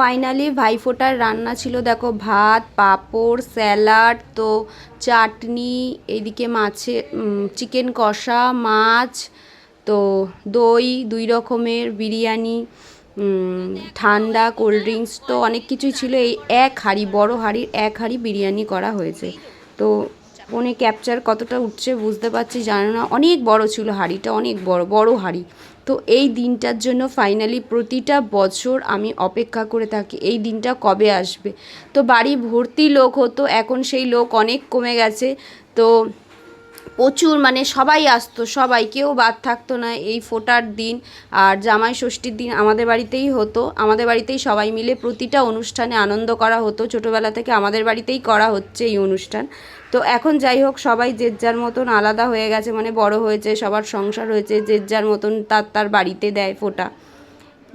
Finally ভাইফোঁটার রান্না ছিল, দেখো, ভাত, পাঁপড়, স্যালাড, তো চাটনি এইদিকে মাছে চিকেন কষা, মাছ, তো দই, দুই রকমের বিরিয়ানি ঠান্ডা, কোল্ড ড্রিঙ্কস, তো অনেক কিছুই ছিল। এই এক হাঁড়ি, বড় হাঁড়ির এক হাঁড়ি বিরিয়ানি করা হয়েছে। তো ফোনে ক্যাপচার কতটা উঠছে বুঝতে পারছি, জানো না। অনেক বড় ছিল হাড়িটা, অনেক বড় বড় হাড়ি। তো এই দিনটার জন্য ফাইনালি প্রতিটা বছর আমি অপেক্ষা করে থাকি, এই দিনটা কবে আসবে? তো বাড়ি ভর্তি লোক হতো, এখন সেই লোক অনেক কমে গেছে। তো প্রচুর মানে সবাই আসতো, সবাই, কেউ বাদ থাকতো না। এই ফোটার দিন আর জামাই ষষ্ঠীর দিন আমাদের বাড়িতেই হতো। আমাদের বাড়িতেই সবাই মিলে প্রতিটা অনুষ্ঠানে আনন্দ করা হতো। ছোটোবেলা থেকে আমাদের বাড়িতেই করা হচ্ছে এই অনুষ্ঠান। তো এখন যাই হোক, সবাই যে যার মতন আলাদা হয়ে গেছে মানে বড় হয়েছে, সবার সংসার হয়েছে, যে যার মতন তার তার বাড়িতে দেয় ফোটা।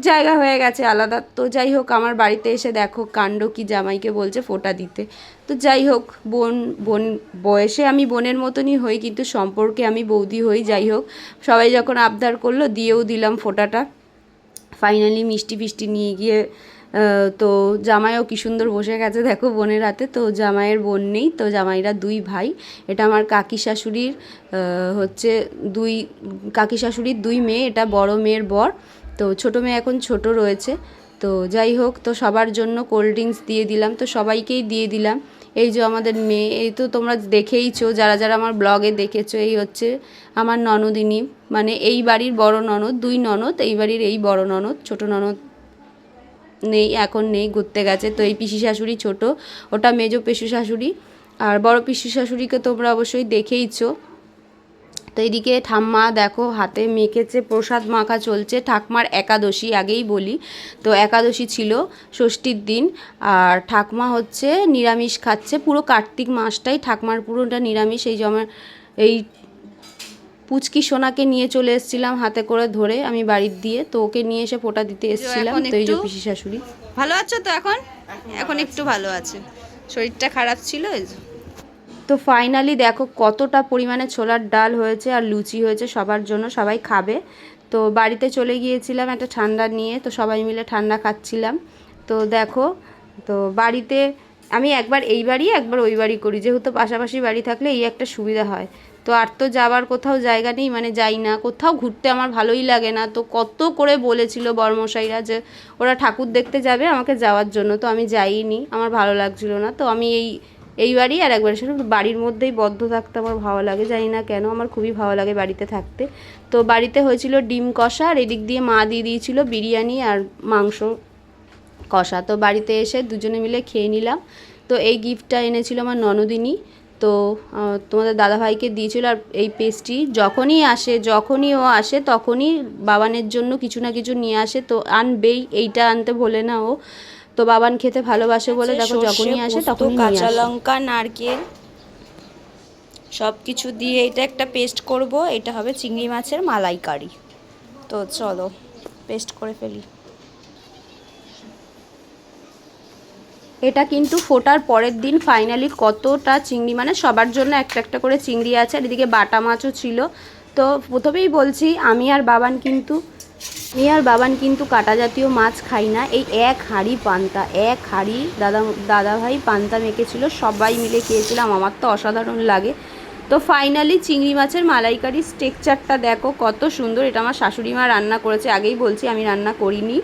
জায়গা হয়ে গেছে আলাদা। তো যাই হোক, আমার বাড়িতে এসে দেখো কাণ্ড কি জামাইকে বলছে ফোঁটা দিতে। তো যাই হোক, বোন বোন বয়সে আমি বোনের মতনই হই, কিন্তু সম্পর্কে আমি বৌদি হই, যাই হোক। সবাই যখন আবদার করল, দিয়েও দিলাম ফোঁটাটা। ফাইনালি মিষ্টি ফিষ্টি নিয়ে গিয়ে তো জামাইও কি সুন্দর বসে গেছে দেখো বোনের হাতে। তো জামাইয়ের বোন নেই, তো জামাইরা দুই ভাই। এটা আমার কাকি শাশুড়ির হচ্ছে দুই, কাকি শাশুড়ির দুই মেয়ে, এটা বড় মেয়ের বর। তো ছোটো মেয়ে এখন ছোট রয়েছে। তো যাই হোক, তো সবার জন্য কোল্ড ড্রিঙ্কস দিয়ে দিলাম। তো সবাইকেই দিয়ে দিলাম। এই যে আমাদের মেয়ে, এই তো তোমরা দেখেইছো, যারা যারা আমার ব্লগে দেখেছ, এই হচ্ছে আমার ননদিনী। মানে এই বাড়ির বড় ননদ, দুই ননদ, এই বাড়ির এই বড় ননদ, ছোট ননদ নেই, এখন নেই, ঘুরতে গেছে। তো এই পিসি শাশুড়ি ছোট, ওটা মেজো পিসি শাশুড়ি। আর বড় পিসি শাশুড়িকে তোমরা অবশ্যই দেখেইছো। তো এদিকে ঠাম্মা দেখো হাতে মেখেছে প্রসাদ মাখা চলছে ঠাকমার একাদশী আগেই বলি। তো একাদশী ছিল ষষ্ঠীর দিন আর ঠাকমা হচ্ছে নিরামিষ খাচ্ছে। পুরো কার্তিক মাসটাই ঠাকমার পুরোটা নিরামিষ। এই যে আমার এই পুচকি সোনাকে নিয়ে চলে এসেছিলাম হাতে করে ধরে আমি বাড়ির দিয়ে। তো ওকে নিয়ে এসে ফোঁটা দিতে এসেছিলাম। তো এই যে পিসি শাশুড়ি ভালো আছো তো এখন? এখন একটু ভালো আছে। শরীরটা খারাপ ছিল এই। তো ফাইনালি দেখো কতটা পরিমাণে ছোলার ডাল হয়েছে আর লুচি হয়েছে সবার জন্য, সবাই খাবে। তো বাড়িতে চলে গিয়েছিলাম একটা ঠান্ডা নিয়ে, তো সবাই মিলে ঠান্ডা খাচ্ছিলাম। তো দেখো, তো বাড়িতে আমি একবার এই বাড়ি, একবার ওই বাড়ি করি। যেহেতু পাশাপাশি বাড়ি থাকলে এই একটা সুবিধা হয়। তো আর তো যাওয়ার কোথাও জায়গা নেই মানে যাই না। কোথাও ঘুরতে আমার ভালোই লাগে না। তো কত করে বলেছিল বর্মশাইরা যে ওরা ঠাকুর দেখতে যাবে আমাকে যাওয়ার জন্য। তো আমি যাইনি, আমার ভালো লাগছিল না। তো আমি এই এই বাড়ি আর একবার শুধু বাড়ির মধ্যেই বদ্ধ থাকতে আমার ভালো লাগে, জানি না কেন, আমার খুবই ভালো লাগে বাড়িতে থাকতে। তো বাড়িতে হয়েছিল ডিম কষা আর এদিক দিয়ে মা দিয়ে দিয়েছিল বিরিয়ানি আর মাংস কষা। তো বাড়িতে এসে দুজনে মিলে খেয়ে নিলাম। তো এই গিফটটা এনেছিল আমার ননদিনী। তো তোমাদের দাদাভাইকে দিয়েছিল আর এই পেস্ট্রি যখনই আসে, যখনই ও আসে, তখনই বাবানের জন্য কিছু না কিছু নিয়ে আসে। তো আনবেই, এইটা আনতে ভোলে না ও। তো বাবান খেতে ভালোবাসে বলে দেখো যখনই আসে তখন কাঁচা লঙ্কা নারকেল সব কিছু দিয়ে এটা একটা পেস্ট করব। এটা হবে চিংড়ি মাছের মালাইকারি। তো চলো পেস্ট করে ফেলি। এটা কিন্তু ফোটার পরের দিন ফাইনালি কতটা চিংড়ি মানে সবার জন্য একটা একটা করে চিংড়ি আছে আর এদিকে বাটা মাছও ছিল। তো প্রথমেই বলছি আমি আর বাবান কিন্তু আর বাবান কিন্তু কাটা জাতীয় মাছ খাই না। এই এক হাঁড়ি পান্তা, এক হাঁড়ি দাদা, দাদাভাই পান্তা মেখেছিল। সবাই মিলে খেয়েছিলাম, আমার তো অসাধারণ লাগে। তো ফাইনালি চিংড়ি মাছের মালাইকারি স্টেকচারটা দেখো, কত সুন্দর। এটা আমার শাশুড়ি মা রান্না করেছে, আগেই বলছি আমি রান্না করিনি।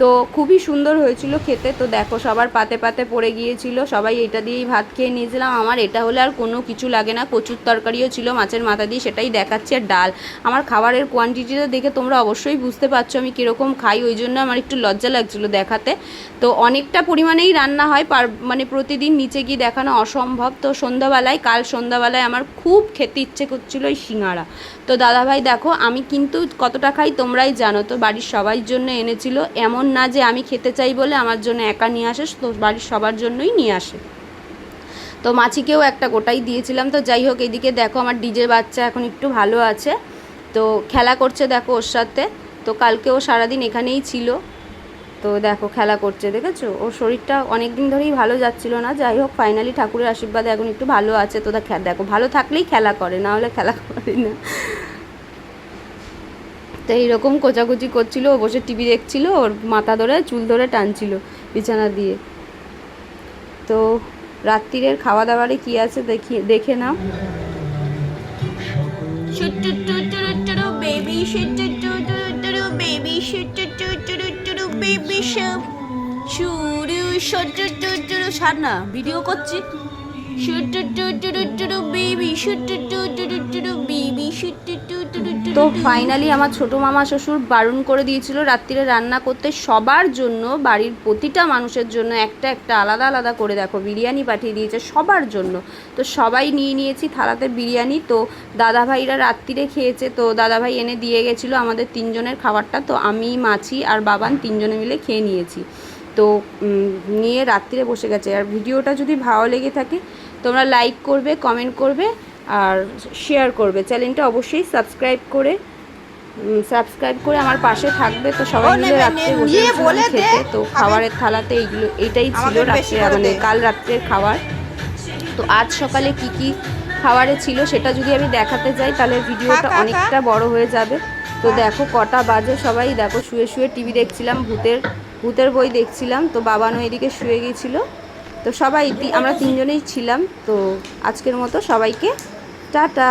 তো খুবই সুন্দর হয়েছিল খেতে। তো দেখো, সবার পাতে পাতে পড়ে গিয়েছিল। সবাই এটা দিয়েই ভাত খেয়ে নিয়েছিলাম। আমার এটা হলে আর কোনো কিছু লাগে না। কচুর তরকারিও ছিল, মাছের মাথা দিয়ে সেটাই দেখাচ্ছে। আর ডাল। আমার খাবারের কোয়ান্টিটিটা দেখে তোমরা অবশ্যই বুঝতে পারছ আমি কীরকম খাই। ওই জন্য আমার একটু লজ্জা লাগছিল দেখাতে। তো অনেকটা পরিমাণেই রান্না হয় পার মানে প্রতিদিন নিচে গিয়ে দেখানো অসম্ভব। তো সন্ধ্যাবেলায়, কাল সন্ধ্যাবেলায় আমার খুব খেতে ইচ্ছে করছিল ওই সিঙ্গারা তো দাদাভাই দেখো, আমি কিন্তু কতটা খাই তোমরাই জানো। তো বাড়ির সবার জন্য এনেছিল। এমন না যে আমি খেতে চাই বলে আমার জন্য একা নিয়ে আসে, তো বাড়ির সবার জন্যই নিয়ে আসে। তো মাছিকেও একটা গোটাই দিয়েছিলাম, তো যাই হোক এদিকে দেখো আমার ডিজের বাচ্চা এখন একটু ভালো আছে। তো খেলা করছে দেখো ওর সাথে, তো কালকে ও সারাদিন এখানেই ছিল। তো দেখো খেলা করছে, দেখেছ? ওর শরীরটা অনেক দিন ধরেই ভালো যাচ্ছিল না, যাই হোক ফাইনালি ঠাকুরের আশীর্বাদে এখন একটু ভালো আছে। তো দেখো ভালো থাকলেই খেলা করে, না হলে খেলা করে না। তো এইরকম কোচাকুচি করছিল, ও বসে টিভি দেখছিল, ওর মাথা ধরে চুল ধরে টানছিল বিছানা দিয়ে। তো রাত্রিরের খাওয়া দাওয়ারে কি আছে দেখি, দেখে নাও। ছাড় না ভিডিও করছি বেবি বেবি তো ফাইনালি আমার ছোট মামা শ্বশুর বারণ করে দিয়েছিল রাত্রিরে রান্না করতে সবার জন্য, বাড়ির প্রতিটা মানুষের জন্য একটা একটা আলাদা আলাদা করে দেখো, বিরিয়ানি পাঠিয়ে দিয়েছে সবার জন্য। তো সবাই নিয়ে নিয়েছি থালাতে বিরিয়ানি। তো দাদাভাইরা রাত্রিরে খেয়েছে, তো দাদাভাই এনে দিয়ে গেছিল আমাদের তিনজনের খাবারটা। তো আমি, মাছি আর বাবান তিনজনে মিলে খেয়ে নিয়েছি। তো নিয়ে রাত্রিরে বসে গেছে। আর ভিডিওটা যদি ভালো লেগে থাকে, তোমরা লাইক করবে কমেন্ট করবে। আর শেয়ার করবে। চ্যানেলটা অবশ্যই সাবস্ক্রাইব করে সাবস্ক্রাইব করে আমার পাশে থাকবে। তো সবাই মিলে রাত্রে বসে বলে দে, খেতে তো খাবে। খাবারের থালাতে এইগুলো এটাই ছিল রাত্রে মানে কাল রাত্রের খাবার। তো আজ সকালে কি কি খাবারে ছিল সেটা যদি আমি দেখাতে যাই তাহলে ভিডিওটা। অনেকটা বড় হয়ে যাবে। তো দেখো কটা বাজে সবাই। দেখো শুয়ে শুয়ে টিভি দেখছিলাম ভূতের ভূতের বই দেখছিলাম। তো বাবানও এদিকে শুয়ে গিয়েছিল। তো সবাই আমরা তিনজনেই ছিলাম। তো আজকের মতো সবাইকে টাটা।